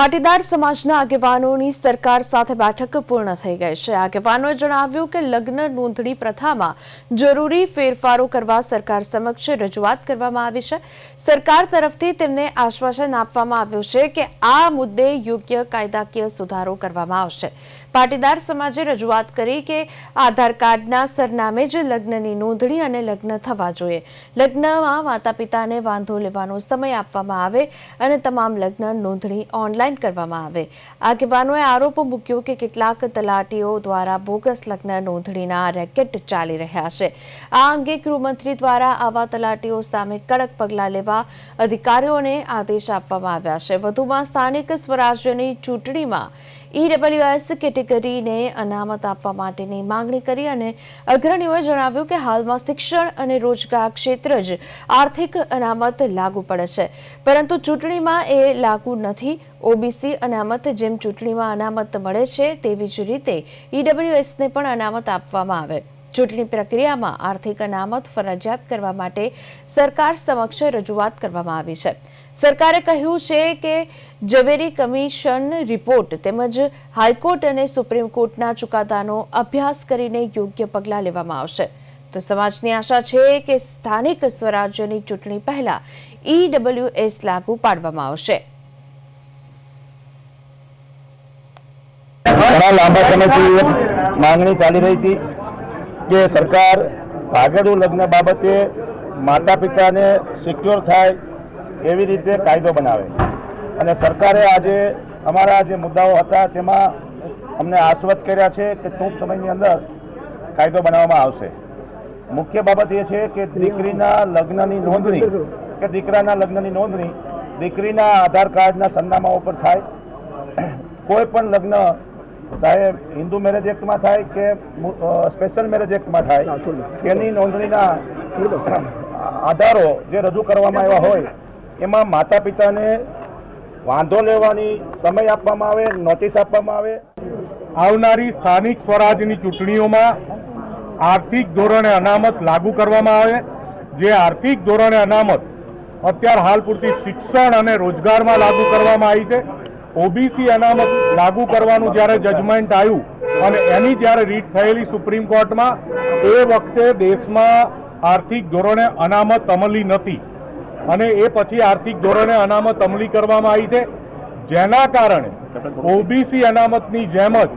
પાટીદાર સમાજના આગેવાનોની સરકાર સાથે બેઠક પૂર્ણ થઈ ગઈ છે. આગેવાનોએ જણાવ્યું કે લગ્ન નોંધણી પ્રથામાં જરૂરી ફેરફારો કરવા સરકાર સમક્ષ રજૂઆત કરવામાં આવી છે. સરકાર તરફથી તેમને આશ્વાસન આપવામાં આવ્યું છે કે આ મુદ્દે યોગ્ય કાયદાકીય સુધારો કરવામાં આવશે. પાટીદાર સમાજે રજૂઆત કરી કે આધાર કાર્ડના સરનામે જ લગ્નની નોંધણી અને લગ્ન થવા જોઈએ. લગ્નમાં માતા પિતાને વાંધો લેવાનો સમય આપવામાં આવે અને તમામ લગ્ન નોંધણી ઓનલાઈન કરવામાં આવે. આગેવાનોએ આરોપ મૂક્યો કે કેટલાક તલાટીઓ દ્વારા બોગસ લગ્ન નોંધણીના રેકેટ ચાલી રહ્યા છે. આ અંગે ગૃહમંત્રી દ્વારા આવા તલાટીઓ સામે કડક પગલાં લેવા અધિકારીઓને આદેશ આપવામાં આવ્યા છે. વધુમાં સ્થાનિક સ્વરાજ્યની ચૂંટણીમાં ઈડબ્લ્યુએસ કેટેગરીને અનામત આપવા માટેની માંગણી કરી અને અગ્રણીઓએ જણાવ્યું કે હાલમાં શિક્ષણ અને રોજગાર ક્ષેત્ર જ આર્થિક અનામત લાગુ પડે છે. પરંતુ ચૂંટણીમાં એ લાગુ નથી. ઓબીસી અનામત જેમ ચૂંટણીમાં અનામત મળે છે, તેવી જ રીતે ઈડબ્લ્યુએસને પણ અનામત આપવામાં આવે. ચૂંટણી પ્રક્રિયામાં આર્થિક અનામત ફરજિયાત કરવા માટે સરકાર સમક્ષ રજૂઆત કરવામાં આવી છે. સરકારે કહ્યું છે કે ઝવેરી કમિશન રિપોર્ટ તેમજ હાઈકોર્ટ અને સુપ્રીમ કોર્ટના ચુકાદાનો અભ્યાસ કરીને યોગ્ય પગલાં લેવામાં આવશે. તો સમાજની આશા છે કે સ્થાનિક સ્વરાજ્યની ચૂંટણી પહેલા ઈડબ્લ્યુએસ લાગુ પાડવામાં આવશે. ઘણા લાંબા સમયથી માંગણી ચાલી રહી હતી. કે સરકાર ભાગેડુ લગ્ન બાબતે માતા પિતાને સિક્યોર થાય એવી રીતે કાયદો બનાવે. અને સરકારે આજે અમારા જે મુદ્દાઓ હતા તેમાં અમને આશ્વત કર્યા છે કે ટૂંક સમયની અંદર કાયદો બનાવવામાં આવશે. મુખ્ય બાબત એ છે કે દીકરીના લગ્નની નોંધણી, કે દીકરાના લગ્નની નોંધણી દીકરીના આધાર કાર્ડના સરનામા ઉપર થાય. કોઈ પણ લગ્ન ચાહે હિન્દુ મેરેજ એક્ટમાં થાય કે સ્પેશિયલ મેરેજ એક્ટમાં થાય તેની નોંધણીના આધારો જે રજૂ કરવામાં આવ્યા હોય એમાં માતા પિતાને વાંધો લેવાની સમય આપવામાં આવે નોટિસ આપવામાં આવે. આવનારી સ્થાનિક સ્વરાજની ચૂંટણીઓમાં આર્થિક ધોરણે અનામત લાગુ કરવામાં આવે. જે આર્થિક ધોરણે અનામત અત્યાર હાલ પૂરતી શિક્ષણ અને રોજગારમાં લાગુ કરવામાં આવી છે. ઓબીસી અનામત લાગુ કરવાનું જ્યારે જજમેન્ટ આવ્યું અને એની જ્યારે રીટ થયેલી સુપ્રીમ કોર્ટમાં, એ વખતે દેશમાં આર્થિક ધોરણે અનામત અમલી નથી. અને એ પછી આર્થિક ધોરણે અનામત અમલી કરવામાં આવી છે. જેના કારણે ઓબીસી અનામતની જેમ જ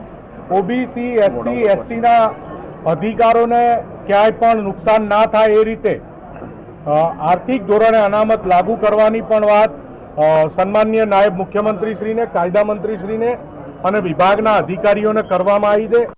ઓબીસી, એસસી, એસટીના અધિકારોને ક્યાંય પણ નુકસાન ના થાય એ રીતે આર્થિક ધોરણે અનામત લાગુ કરવાની પણ વાત સન્માનીય નાયબ મુખ્યમંત્રીશ્રીને કાયદા મંત્રીશ્રીને અને વિભાગના અધિકારીઓને કરવામાં આવી છે.